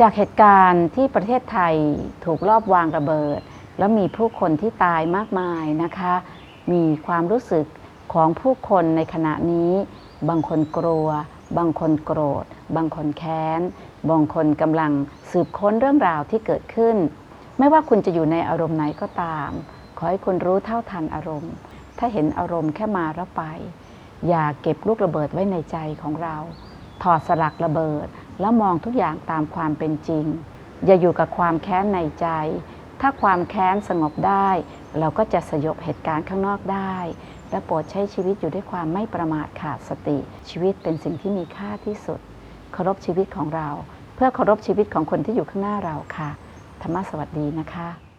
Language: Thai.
จากเหตุการณ์ที่ประเทศไทยถูกลอบวางระเบิด แล้วมีผู้คนที่ตายมากมายนะคะ มีความรู้สึกของผู้คนในขณะนี้ บางคนกลัว บางคนโกรธ บางคนแค้น บางคนกำลังสืบค้นเรื่องราวที่เกิดขึ้น ไม่ว่าคุณจะอยู่ในอารมณ์ไหนก็ตาม ขอให้คุณรู้เท่าทันอารมณ์ ถ้าเห็นอารมณ์แค่มาแล้วไป อย่าเก็บลูกระเบิดไว้ในใจของเรา ถอดสลักระเบิด แล้วมองทุกอย่างตามความเป็นจริง อย่าอยู่กับความแค้นในใจ ถ้าความแค้นสงบได้ เราก็จะสยบเหตุการณ์ข้างนอกได้ และโปรดใช้ชีวิตอยู่ด้วยความไม่ประมาทขาดสติ ชีวิตเป็นสิ่งที่มีค่าที่สุดเคารพชีวิตของเรา เพื่อเคารพชีวิตของคนที่อยู่ข้างหน้าเราค่ะ ธรรมะสวัสดีนะคะ